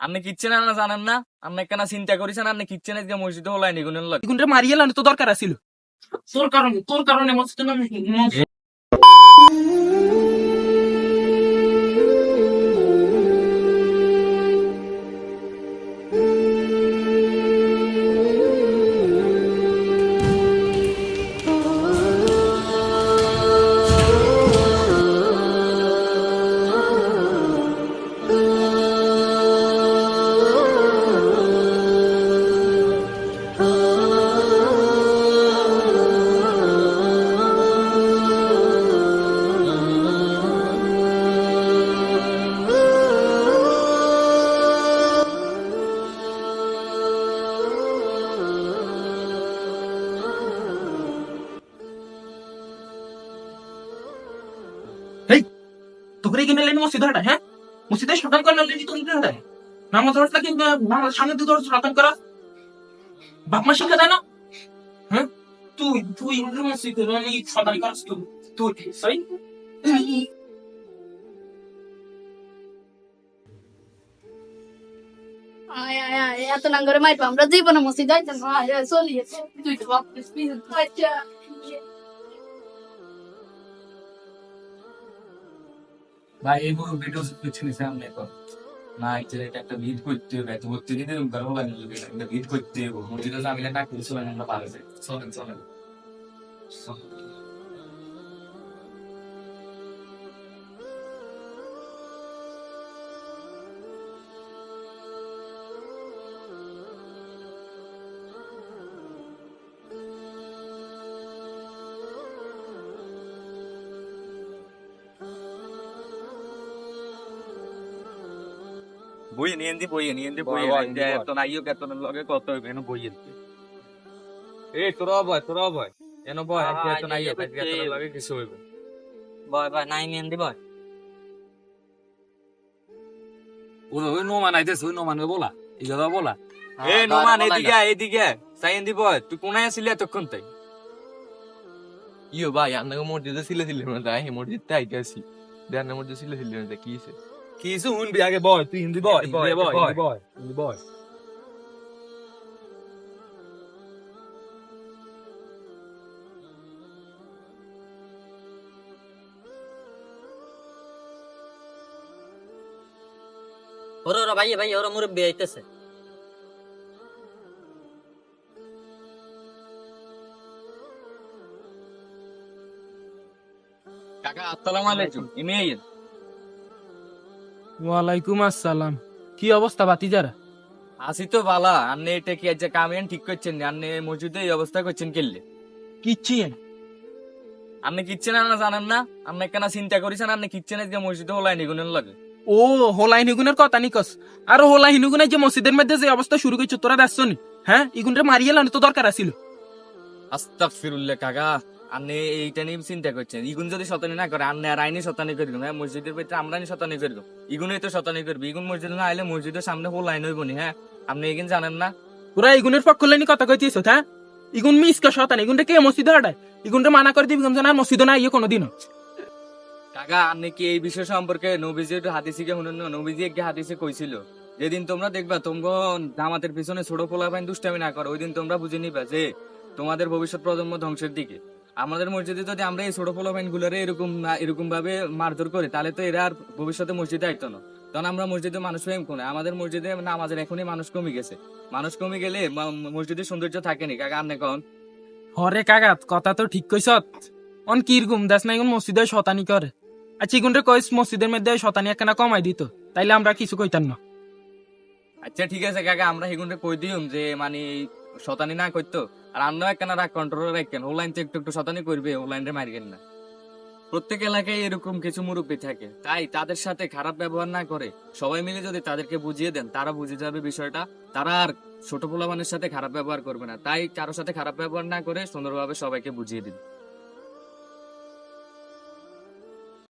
আপনি কিচ্ছেন না জানেন না? আপনি কেন চিন্তা করেছেন? আপনি কিচ্ছেন আজকে মসজিদে হলাই নিগুনের লাগে। এগুনটা মারিয়ে লানো তো দরকার আছিল। তোর কারণে তোর কারণে মসজিদে তোকে কিনে লেনি মসজিদে হাঁটা হ্যাঁ? মসজিদে সকাল করে লেনি তোকে কিনে হাঁটা নামাজ পড়তে কি নামাজ সামনে দুটো সকাল করা। বাপ মা শিক্ষা দেয় না? হ্যাঁ? তুই তুই মসজিদে লেনি সকাল করাস তুই? তুই সই আয় আয় আয় এত নাঙ্গরে মাইরবো আমরা জীবনে মসজিদ যাইতাম আয় আয় চলি তুই তো বাপ ভাই এই পুরো ভিডিও নিছে আপনি তো না এটা একটা ভিড করতে হবে, এত ভর্তি দিতে গর্ব লাগে একটা ভিড করতে হবে। মসজিদে জামিলে না কিছু হয় আমরা পারে চলেন। চলেন। বই নিয়ে দি বই নিয়ে দি বই এত নাইও এত লগে কত হইবে না বই এ তোরা বয় তোরা বয় এন বয় আজকে এত নাইও এত লগে কিছু হইবে বয় বয় নাই নিয়ে দি বয় ওই ওই নোমান আইতেছে ওই নোমানকে বলা এই বলা এ নোমান এদিকে এদিকে। সাইন দি বয় তুই কোনায় আসিলি এতক্ষণ তাই ইয়ো ভাই আপনাকে মসজিদে ছিলে ছিলে না তাই মসজিদে আইতে আসি দেন মসজিদে ছিলে ছিলে না কি হইছে কিছু শুনবি? আগে বয় তুই হিন্দি বয় বয় বয়। বয় হিন্দি বয় ওরা ওরা ভাই ভাই ওরা মুরব্বী আইতেছে। কাকা আসসালামু আলাইকুম। ইমেইল। ওয়ালাইকুম আসসালাম। কি অবস্থা বাতি যারা আসি তো বালা আপনি এটা কি আজ কামেন ঠিক করছেন না? আপনি মসজিদে এই অবস্থা করছেন কেলে কিচ্ছি আপনি কিচ্ছেন না জানেন না? আপনি কেন চিন্তা করেছেন আপনি কিচ্ছেন আজকে মসজিদে হলাই নিগুনের লাগে। ও হোলাই হিনুগুনের কথা নিকস। আর হোলাই হিনুগুনের যে মসজিদের মধ্যে যে অবস্থা শুরু করছ তোরা দেখছ হ্যাঁ ইগুনটা মারিয়ে লানো তো দরকার আছিল। আস্তাগফিরুল্লাহ কাকা। আপনি এইটা নিয়ে চিন্তা করছেন। ইগুন যদি শতানি না করে আপনি আর আইনি শতানি করি হ্যাঁ মসজিদের ভিতরে আমরা নি শতানি করি ইগুনই তো শতানি করবি। ইগুন মসজিদ না আইলে মসজিদের সামনে হো লাইন হইব নি হ্যাঁ? আপনি এগিন জানেন না? তোরা ইগুনের পক্ষ লাইনি কথা কইতিস হ্যাঁ? ইগুন মিস কা শতান ইগুনটা কে মসজিদে হাঁটায়? ইগুনটা মানা করে দিবি মসজিদে না ইয়ে কোনোদিনও। কাকা আপনি কি এই বিষয় সম্পর্কে নবীজি একটু হাদিসিকে শুনুন না? নবীজি একটি হাদিসে কইছিল যেদিন তোমরা দেখবা তোমরা জামাতের পিছনে ছোট পোলা পাইন দুষ্টামি না করো ওই দিন তোমরা বুঝে নিবা যে তোমাদের ভবিষ্যৎ প্রজন্ম ধ্বংসের দিকে। আমাদের মসজিদে যদি আমরা এই ছোট পোলা পাইন গুলোরে এরকম না- এরকম ভাবে মারধর করি তাহলে তো এরা আর ভবিষ্যতে মসজিদে আইতো না। তখন আমরা মসজিদে মানুষ হয়ে কোনে? আমাদের মসজিদে নামাজের এখনই মানুষ কমে গেছে। মানুষ কমে গেলে মসজিদের সৌন্দর্য থাকেনি কাকা আপনি কন? হরে কাগাত কথা তো ঠিক কইছত অন কীরকম দাস না ইগুন মসজিদে শতানি করে। আচ্ছা ইগুনটা কইস মসজিদের মধ্যে শতানি একখানা কমাই দিত। তাইলে আমরা কিছু কইতাম না। আচ্ছা ঠিক আছে কাকা আমরা সেগুনটা কই দিম যে মানে শতানি না করতো। আর আমরা একখানা রাগ কন্ট্রোলে রাখেন অনলাইন তো একটু একটু শতানি করবে অনলাইন রে মারিবেন না। প্রত্যেক এলাকায় এরকম কিছু মুরব্বী থাকে। তাই তাদের সাথে খারাপ ব্যবহার না করে সবাই মিলে যদি তাদেরকে বুঝিয়ে দেন, তারা বুঝে যাবে বিষয়টা। তারা আর ছোট পোলাবানের সাথে খারাপ ব্যবহার করবে না। তাই কারোর সাথে খারাপ ব্যবহার না করে সুন্দরভাবে সবাইকে বুঝিয়ে দিন।